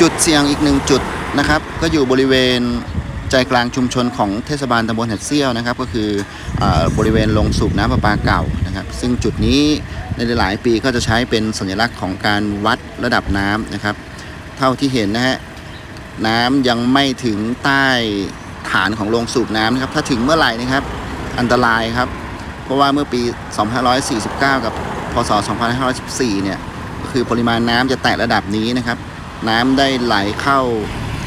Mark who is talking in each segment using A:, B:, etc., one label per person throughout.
A: จุดเสี่ยงอีกหนึ่งจุดนะครับ ก็อยู่บริเวณใจกลางชุมชนของเทศบาลตำบลหัดเซี่ยวนะครับ ก็คืออบริเวณโรงสูบน้ำประปาเก่านะครับ ซึ่งจุดนี้ในหลายปีก็จะใช้เป็นสัญลักษณ์ของการวัดระดับน้ำนะครับ เท่าที่เห็นนะฮะน้ำยังไม่ถึงใต้ฐานของโรงสูบน้ำนะครับ ถ้าถึงเมื่อไหร่นะครับ อันตรายครับ เพราะว่าเมื่อปี 2549 กับ พศ 2514 เนี่ย ก็คือปริมาณน้ำจะแตะระดับนี้นะครับ น้ำได้ไหลเข้า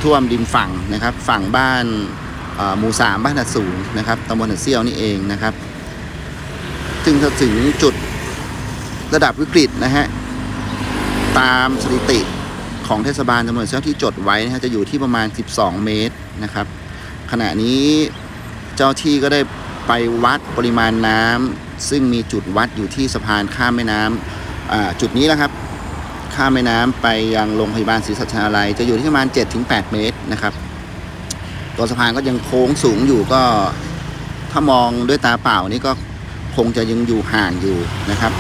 A: ท่วมดินฝั่งนะครับ ฝั่งบ้านหมู่สามบ้านหัดสูงนะครับตำบลหัดเซี่ยวนี่เองนะครับจึงถึงจุดระดับวิกฤตนะฮะตามสถิติของเทศบาลตำบลเซี่ยวที่จดไว้นะฮะจะอยู่ที่ประมาณ 12 เมตรนะครับ ขณะนี้เจ้าที่ก็ได้ไปวัดปริมาณน้ำซึ่งมีจุดวัดอยู่ที่สะพานข้ามแม่น้ำอ่าจุดนี้แหละครับ ข้ามแม่น้ำไปยังโรงพยาบาลศรีสัชนาลัย จะอยู่ที่ประมาณ 7-8 เมตรนะครับ ตัวสะพานก็ยังโค้งสูงอยู่ก็ถ้ามองด้วยตาเปล่านี่ก็คงจะยังอยู่ห่างอยู่นะครับ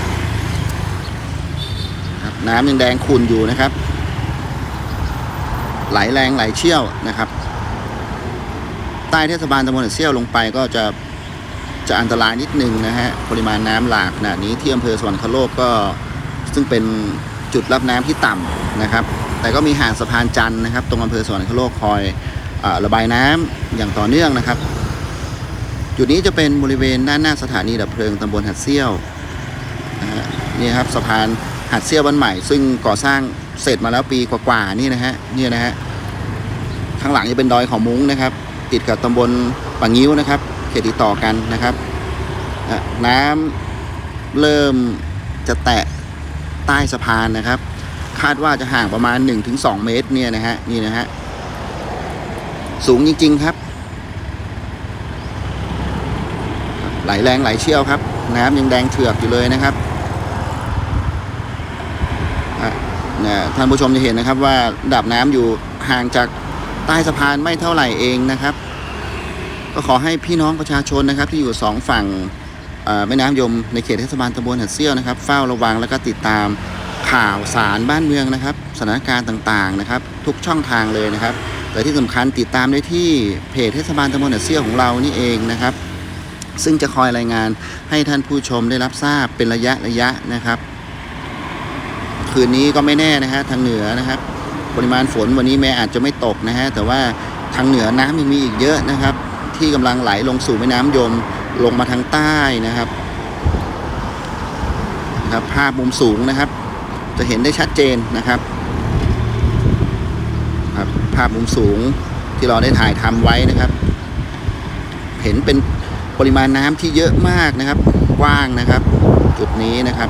A: น้ำยังแดงขุ่นอยู่นะครับ ไหลแรงไหลเชี่ยวนะครับ ใต้เทศบาลตำบลเซี่ยวลงไปก็จะจะอันตรายนิดนึงนะฮะปริมาณน้ำหลากขนาดนี้ที่อำเภอสวรรคโลกก็ซึ่งเป็น จุดรับน้ำที่ต่ำนะครับ แต่ก็มีหาดสะพานจันนะครับ ตรงอำเภอสวรรคโลกคอยอระบายน้ำอย่างต่อเนื่องนะครับ จุดนี้จะเป็นบริเวณด้านหน้าสถานีดับเพลิงตำบลหัดเซี่ยวนี่ครับสะพานหัดเซี่ยวบ้านใหม่ ซึ่งก่อสร้างเสร็จมาแล้วปีกว่าๆนี่นะฮะเนี่ยนะฮะข้างหลังจะเป็นดอยเขามุ้งนะครับ ติดกับตำบลป่างิ้วนะครับ เขตติดต่อกันนะครับน้ำเริ่มจะแตะ ใต้สะพานนะครับ คาดว่าจะห่างประมาณ 1-2 เมตรเนี่ยนะฮะนี่นะฮะสูงจริง ๆครับ ไหลแรงไหลเชี่ยวครับ น้ำยังแดงเถือกอยู่เลยนะครับอะท่านผู้ชมจะเห็นนะครับว่าดับน้ำอยู่ห่างจากใต้สะพานไม่เท่าไหร่เองนะครับ ก็ขอให้พี่น้องประชาชนนะครับที่อยู่สองฝั่ง แม่น้ำยมในเขตเทศบาลตำบลหัดเซี่ยวนะครับ เฝ้าระวังแล้วก็ติดตามข่าวสารบ้านเมืองนะครับสถานการณ์ต่างๆนะครับ ทุกช่องทางเลยนะครับ แต่ที่สำคัญติดตามได้ที่เพจเทศบาลตำบลหัดเซี่ยวของเรานี่เองนะครับ ซึ่งจะคอยรายงานให้ท่านผู้ชมได้รับทราบเป็นระยะระยะนะครับ คืนนี้ก็ไม่แน่นะฮะทางเหนือนะครับ ปริมาณฝนวันนี้แม้อาจจะไม่ตกนะฮะแต่ว่าทางเหนือน้ำยังมีอีกเยอะนะครับ ที่กำลังไหลลงสู่แม่น้ำยม ลงมาทางใต้นะครับนะครับ ภาพมุมสูงนะครับ จะเห็นได้ชัดเจนนะครับครับ ภาพมุมสูงที่เราได้ถ่ายทำไว้นะครับ เห็นเป็นปริมาณน้ำที่เยอะมากนะครับ กว้างนะครับ จุดนี้นะครับ